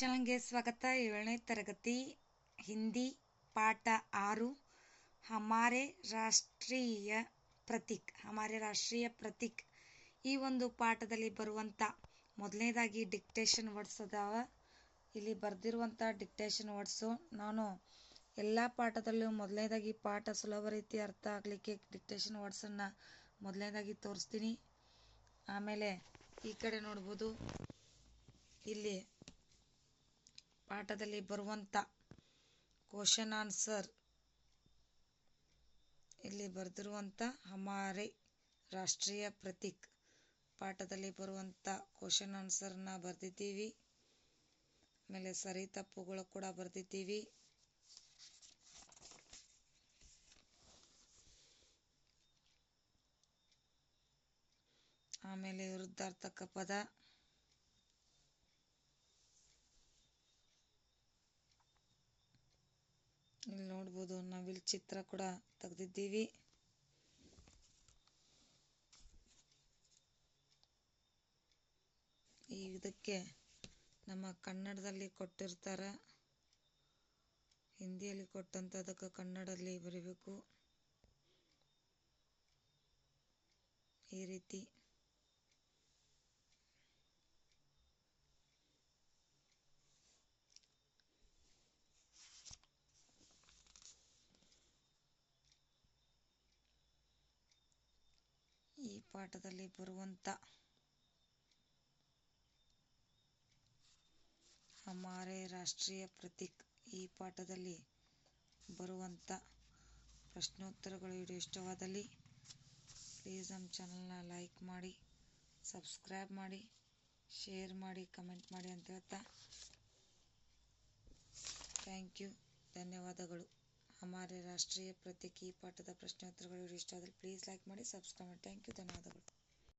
ಚಾನಲ್ಗೆ ಸ್ವಾಗತ. ಏಳನೇ ತರಗತಿ, ಹಿಂದಿ ಪಾಠ ಆರು, ಹಮಾರೆ ರಾಷ್ಟ್ರೀಯ ಪ್ರತೀಕ್, ಹಮಾರೆ ರಾಷ್ಟ್ರೀಯ ಪ್ರತೀಕ್. ಈ ಒಂದು ಪಾಠದಲ್ಲಿ ಬರುವಂಥ ಮೊದಲನೇದಾಗಿ ಡಿಕ್ಟೇಷನ್ ವರ್ಡ್ಸ್ ಅದಾವ. ಇಲ್ಲಿ ಬರೆದಿರುವಂಥ ಡಿಕ್ಟೇಷನ್ ವರ್ಡ್ಸು ನಾನು ಎಲ್ಲ ಪಾಠದಲ್ಲೂ ಮೊದಲನೇದಾಗಿ ಪಾಠ ಸುಲಭ ರೀತಿ ಅರ್ಥ ಆಗಲಿಕ್ಕೆ ಡಿಕ್ಟೇಷನ್ ವರ್ಡ್ಸನ್ನು ಮೊದಲನೇದಾಗಿ ತೋರಿಸ್ತೀನಿ. ಆಮೇಲೆ ಈ ಕಡೆ ನೋಡ್ಬೋದು. ಇಲ್ಲಿ ಪಾಠದಲ್ಲಿ ಬರುವಂಥ ಕ್ವಶನ್ ಆನ್ಸರ್ ಇಲ್ಲಿ ಬರೆದಿರುವಂಥ ಹಮಾರೆ ರಾಷ್ಟ್ರೀಯ ಪ್ರತೀಕ್ ಪಾಠದಲ್ಲಿ ಬರುವಂಥ ಕ್ವಶನ್ ಆನ್ಸರ್ನ ಬರೆದಿದ್ದೀವಿ. ಆಮೇಲೆ ಸರಿ ತಪ್ಪುಗಳು ಕೂಡ ಬರೆದಿದ್ದೀವಿ. ಆಮೇಲೆ ವಿರುದ್ಧಾರ್ಥಕ ಪದ. ಇಲ್ಲಿ ನೋಡ್ಬೋದು, ನಾವಿಲ್ಲಿ ಚಿತ್ರ ಕೂಡ ತೆಗೆದಿದ್ದೀವಿ. ಇದಕ್ಕೆ ನಮ್ಮ ಕನ್ನಡದಲ್ಲಿ ಕೊಟ್ಟಿರ್ತಾರೆ. ಹಿಂದಿಯಲ್ಲಿ ಕೊಟ್ಟಂಥದಕ್ಕೆ ಕನ್ನಡದಲ್ಲಿ ಬರೀಬೇಕು. ಈ ರೀತಿ ಈ ಪಾಠದಲ್ಲಿ ಬರುವಂಥ ಹಮಾರೆ ರಾಷ್ಟ್ರೀಯ ಪ್ರತೀಕ್ ಈ ಪಾಠದಲ್ಲಿ ಬರುವಂಥ ಪ್ರಶ್ನೋತ್ತರಗಳು ವಿಡಿಯೋ ಇಷ್ಟವಾದಲ್ಲಿ ಪ್ಲೀಸ್ ನಮ್ಮ ಚಾನಲ್ನ ಲೈಕ್ ಮಾಡಿ ಸಬ್ಸ್ಕ್ರೈಬ್ ಮಾಡಿ ಶೇರ್ ಮಾಡಿ ಕಮೆಂಟ್ ಮಾಡಿ ಅಂತ ಹೇಳ್ತಾ ಥ್ಯಾಂಕ್ ಯು ಧನ್ಯವಾದಗಳು. ರಾಷ್ಟ್ರೀಯ ಪ್ರತೀಕ್ पाठದ ಪಾಠದ ಪ್ರಶ್ನೋತ್ತರಗಳು ಇಷ್ಟ ಇಷ್ಟವಾದಲ್ಲಿ ಪ್ಲೀಸ್ ಲೈಕ್ ಮಾಡಿ ಸಬ್ಸ್ಕ್ರೈಬ್ ಮಾಡಿ. ಥ್ಯಾಂಕ್ ಯು ಧನ್ಯವಾದಗಳು.